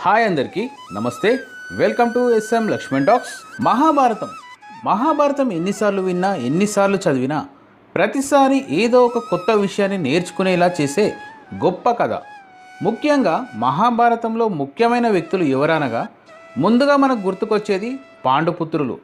Hi అందరికీ నమస్తే. Welcome to SM Lakshman talks. Mahabharatam. Mahabharatam ఎన్నిసార్లు విన్నా ఎన్నిసార్లు చదివినా ప్రతిసారి ఏదో ఒక కొత్త విషయాన్ని నేర్చుకునేలా చేసే గొప్ప కథ. ముఖ్యంగా మహాభారతంలో ముఖ్యమైన వ్యక్తులు ఎవరనగా ముందుగా మనకు గుర్తుకొచ్చేది పాండుపుత్రులు.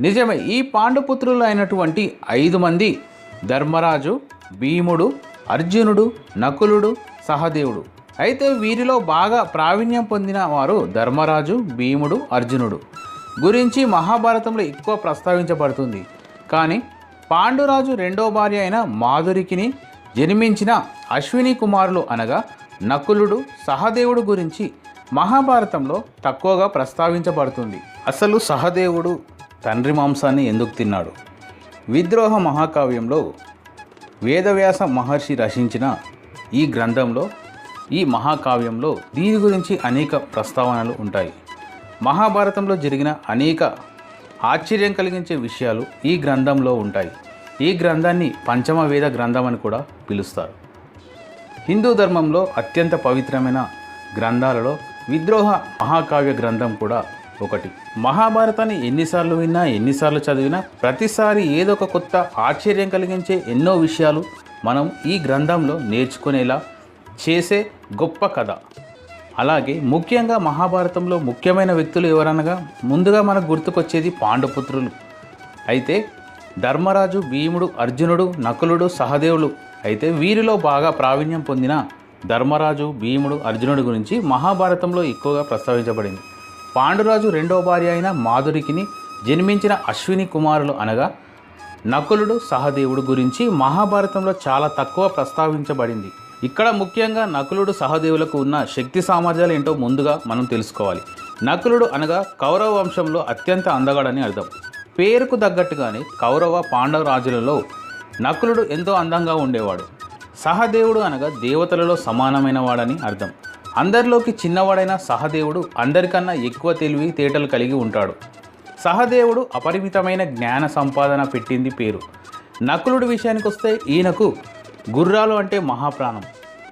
నిజమే ఈ పాండుపుత్రులు అయినటువంటి ఐదు మంది ధర్మరాజు భీముడు అర్జునుడు నకులుడు సహదేవుడు. అయితే వీరిలో బాగా ప్రావీణ్యం పొందిన వారు ధర్మరాజు భీముడు అర్జునుడు. గురించి మహాభారతంలో ఎక్కువ ప్రస్తావించబడుతుంది. కానీ పాండురాజు రెండో భార్య అయిన మాధురికిని జన్మించిన అశ్విని కుమారులు అనగా నకులుడు సహదేవుడు గురించి మహాభారతంలో తక్కువగా ప్రస్తావించబడుతుంది. అసలు సహదేవుడు తండ్రి మాంసాన్ని ఎందుకు తిన్నాడు? విద్రోహ మహాకావ్యంలో వేదవ్యాస మహర్షి రచించిన ఈ గ్రంథంలో ఈ మహాకావ్యంలో దీని గురించి అనేక ప్రస్తావనలు ఉంటాయి. మహాభారతంలో జరిగిన అనేక ఆశ్చర్యం కలిగించే విషయాలు ఈ గ్రంథంలో ఉంటాయి. ఈ గ్రంథాన్ని పంచమ వేద గ్రంథం అని కూడా పిలుస్తారు. హిందూ ధర్మంలో అత్యంత పవిత్రమైన గ్రంథాలలో విద్రోహ మహాకావ్య గ్రంథం కూడా ఒకటి. మహాభారతాన్ని ఎన్నిసార్లు విన్నా ఎన్నిసార్లు చదివినా ప్రతిసారి ఏదో ఒక కొత్త ఆశ్చర్యం కలిగించే ఎన్నో విషయాలు మనం ఈ గ్రంథంలో నేర్చుకునేలా చేసే గొప్ప కథ. అలాగే ముఖ్యంగా మహాభారతంలో ముఖ్యమైన వ్యక్తులు ఎవరనగా ముందుగా మనకు గుర్తుకొచ్చేది పాండుపుత్రులు. అయితే ధర్మరాజు భీముడు అర్జునుడు నకులుడు సహదేవులు. అయితే వీరిలో బాగా ప్రావీణ్యం పొందిన ధర్మరాజు భీముడు అర్జునుడు గురించి మహాభారతంలో ఎక్కువగా ప్రస్తావించబడింది. పాండురాజు రెండో భార్య అయిన మాధురికిని జన్మించిన అశ్విని కుమారులు అనగా నకులుడు సహదేవుడు గురించి మహాభారతంలో చాలా తక్కువ ప్రస్తావించబడింది. ఇక్కడ ముఖ్యంగా నకులుడు సహదేవులకు ఉన్న శక్తి సామర్థ్యాలు ఏంటో ముందుగా మనం తెలుసుకోవాలి. నకులుడు అనగా కౌరవ వంశంలో అత్యంత అందగాడని అర్థం. పేరుకు తగ్గట్టుగానే కౌరవ పాండవ రాజులలో నకులుడు ఎంతో అందంగా ఉండేవాడు. సహదేవుడు అనగా దేవతలలో సమానమైన వాడని అర్థం. అందరిలోకి చిన్నవాడైన సహదేవుడు అందరికన్నా ఎక్కువ తెలివి తేటలు కలిగి ఉంటాడు. సహదేవుడు అపరిమితమైన జ్ఞాన సంపాదన పెట్టింది పేరు. నకులుడి విషయానికి వస్తే ఈయనకు గుర్రాలు అంటే మహాప్రాణం.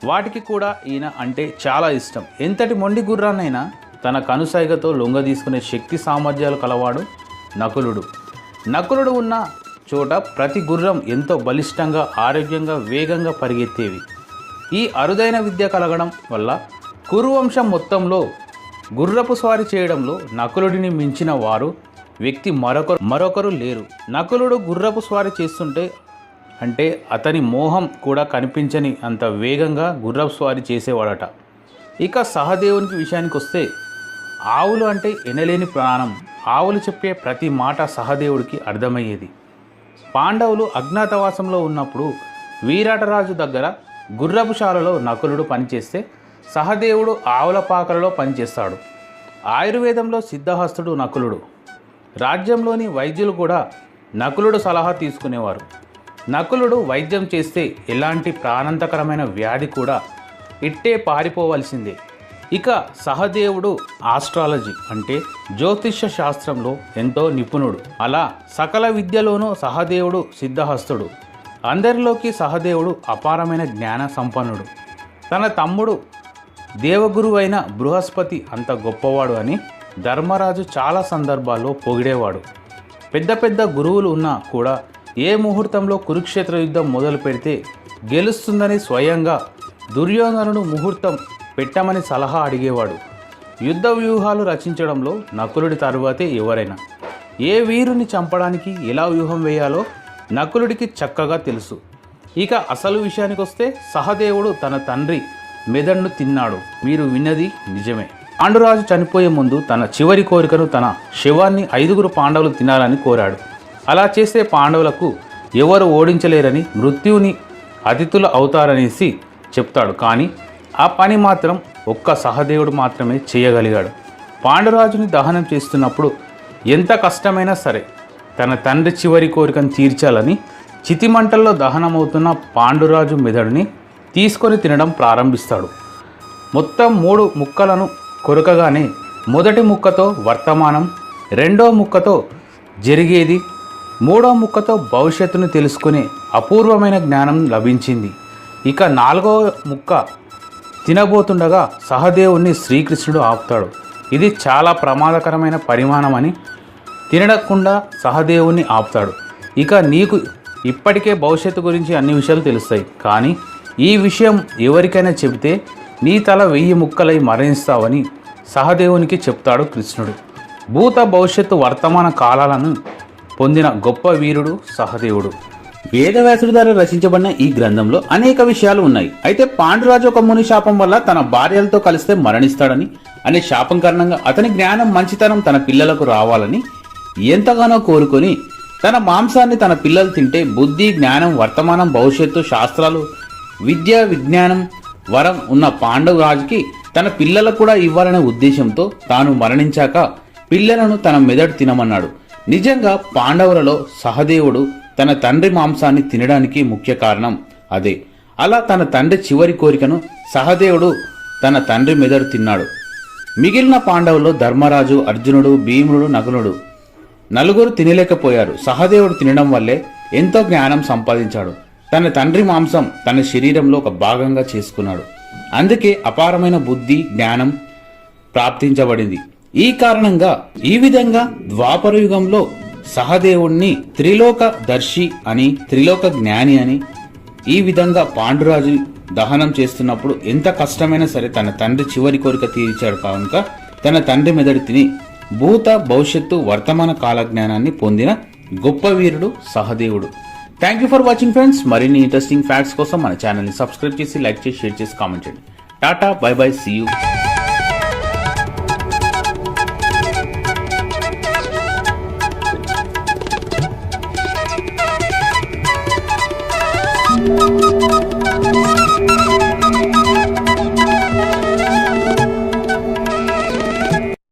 వాటికి కూడా ఈయన అంటే చాలా ఇష్టం. ఎంతటి మొండి గుర్రాన్నైనా తన కనుసైగతో లొంగ తీసుకునే శక్తి సామర్థ్యాలు కలవాడు నకులుడు. నకులుడు ఉన్న చోట ప్రతి గుర్రం ఎంతో బలిష్టంగా ఆరోగ్యంగా వేగంగా పరిగెత్తేవి. ఈ అరుదైన విద్య కలగడం వల్ల కురువంశం మొత్తంలో గుర్రపు స్వారీ చేయడంలో నకులుడిని మించిన వారు వ్యక్తి మరొకరు మరొకరు లేరు. నకులుడు గుర్రపు స్వారీ చేస్తుంటే అంటే అతని మోహం కూడా కనిపించని అంత వేగంగా గుర్రపు స్వారీ చేసేవాడట. ఇక సహదేవునికి విషయానికి వస్తే ఆవులు అంటే ఎనలేని ప్రాణం. ఆవులు చెప్పే ప్రతి మాట సహదేవుడికి అర్థమయ్యేది. పాండవులు అజ్ఞాతవాసంలో ఉన్నప్పుడు వీరాటరాజు దగ్గర గుర్రపుశాలలో నకులుడు పనిచేస్తే సహదేవుడు ఆవుల పాకలలో పనిచేస్తాడు. ఆయుర్వేదంలో సిద్ధహస్తుడు నకులుడు. రాజ్యంలోని వైద్యులు కూడా నకులుడు సలహా తీసుకునేవారు. నకులుడు వైద్యం చేస్తే ఎలాంటి ప్రాణాంతకరమైన వ్యాధి కూడా ఇట్టే పారిపోవలసిందే. ఇక సహదేవుడు ఆస్ట్రాలజీ అంటే జ్యోతిష్య శాస్త్రంలో ఎంతో నిపుణుడు. అలా సకల విద్యలోనూ సహదేవుడు సిద్ధహస్తుడు. అందరిలోకి సహదేవుడు అపారమైన జ్ఞాన సంపన్నుడు. తన తమ్ముడు దేవగురు అయిన బృహస్పతి అంత గొప్పవాడు అని ధర్మరాజు చాలా సందర్భాల్లో పొగిడేవాడు. పెద్ద పెద్ద గురువులు ఉన్నా కూడా ఏ ముహూర్తంలో కురుక్షేత్ర యుద్ధం మొదలు పెడితే గెలుస్తుందని స్వయంగా దుర్యోధనుడు ముహూర్తం పెట్టమని సలహా అడిగేవాడు. యుద్ధ వ్యూహాలు రచించడంలో నకులుడి తరువాతే ఎవరైనా? ఏ వీరుని చంపడానికి ఎలా వ్యూహం వేయాలో నకులుడికి చక్కగా తెలుసు. ఇక అసలు విషయానికి వస్తే సహదేవుడు తన తండ్రి మెదడును తిన్నాడు. మీరు విన్నది నిజమే. పాండురాజు చనిపోయే ముందు తన చివరి కోరికను తన శవాన్ని ఐదుగురు పాండవులు తినాలని కోరాడు. అలా చేస్తే పాండవులకు ఎవరు ఓడించలేరని మృత్యువుని అతిథులు అవుతారనేసి చెప్తాడు. కానీ ఆ పని మాత్రం ఒక్క సహదేవుడు మాత్రమే చేయగలిగాడు. పాండురాజుని దహనం చేస్తున్నప్పుడు ఎంత కష్టమైనా సరే తన తండ్రి చివరి కోరికను తీర్చాలని చితిమంటల్లో దహనమవుతున్న పాండురాజు మెదడుని తీసుకొని తినడం ప్రారంభిస్తాడు. మొత్తం మూడు ముక్కలను కొరకగానే మొదటి ముక్కతో వర్తమానం రెండో ముక్కతో జరిగేది మూడో ముక్కతో భవిష్యత్తును తెలుసుకునే అపూర్వమైన జ్ఞానం లభించింది. ఇక నాలుగో ముక్క తినబోతుండగా సహదేవుణ్ణి శ్రీకృష్ణుడు ఆపుతాడు. ఇది చాలా ప్రమాదకరమైన పరిమాణమని తినడకుండా సహదేవుణ్ణి ఆపుతాడు. ఇక నీకు ఇప్పటికే భవిష్యత్తు గురించి అన్ని విషయాలు తెలుస్తాయి. కానీ ఈ విషయం ఎవరికైనా చెబితే నీ తల వెయ్యి ముక్కలై మరణిస్తావని సహదేవునికి చెప్తాడు కృష్ణుడు. భూత భవిష్యత్తు వర్తమాన కాలాలను పొందిన గొప్ప వీరుడు సహదేవుడు. వేదవ్యాసుడి ద్వారా రచించబడిన ఈ గ్రంథంలో అనేక విషయాలు ఉన్నాయి. అయితే పాండురాజు ఒక ముని శాపం వల్ల తన భార్యలతో కలిస్తే మరణిస్తాడని అనే శాపం కారణంగా అతని జ్ఞానం మంచితనం తన పిల్లలకు రావాలని ఎంతగానో కోరుకొని తన మాంసాన్ని తన పిల్లలు తింటే బుద్ధి జ్ఞానం వర్తమానం భవిష్యత్తు శాస్త్రాలు విద్య విజ్ఞానం వరం ఉన్న పాండవ రాజుకి తన పిల్లలకు కూడా ఇవ్వాలనే ఉద్దేశంతో తాను మరణించాక పిల్లలను తన మెదడు తినమన్నాడు. నిజంగా పాండవులలో సహదేవుడు తన తండ్రి మాంసాన్ని తినడానికి ముఖ్య కారణం అదే. అలా తన తండ్రి చివరి కోరికను సహదేవుడు తన తండ్రి మెదడు తిన్నాడు. మిగిలిన పాండవుల్లో ధర్మరాజు అర్జునుడు భీముడు నకులుడు నలుగురు తినలేకపోయారు. సహదేవుడు తినడం వల్లే ఎంతో జ్ఞానం సంపాదించాడు. తన తండ్రి మాంసం తన శరీరంలో ఒక భాగంగా చేసుకున్నాడు. అందుకే అపారమైన బుద్ధి జ్ఞానం ప్రాప్తించబడింది. ఈ కారణంగా ఈ విధంగా ద్వాపర యుగంలో సహదేవుణ్ణి త్రిలోక దర్శి అని త్రిలోక జ్ఞాని అని ఈ విధంగా పాండురాజు దహనం చేస్తున్నప్పుడు ఎంత కష్టమైనా సరే తన తండ్రి చివరి కోరిక తీర్చాడు కనుక తన తండ్రి మెదడు తిని భూత భవిష్యత్తు వర్తమాన కాల జ్ఞానాన్ని పొందిన గొప్ప వీరుడు సహదేవుడు. Thank you for watching friends మరిన్ని ఇంట్రెస్టింగ్ ఫ్యాక్ట్స్ కోసం మన ఛానల్ని సబ్స్క్రైబ్ చేసి లైక్ చేసి షేర్ చేసి కామెంట్ చేయండి. Tata bye bye see you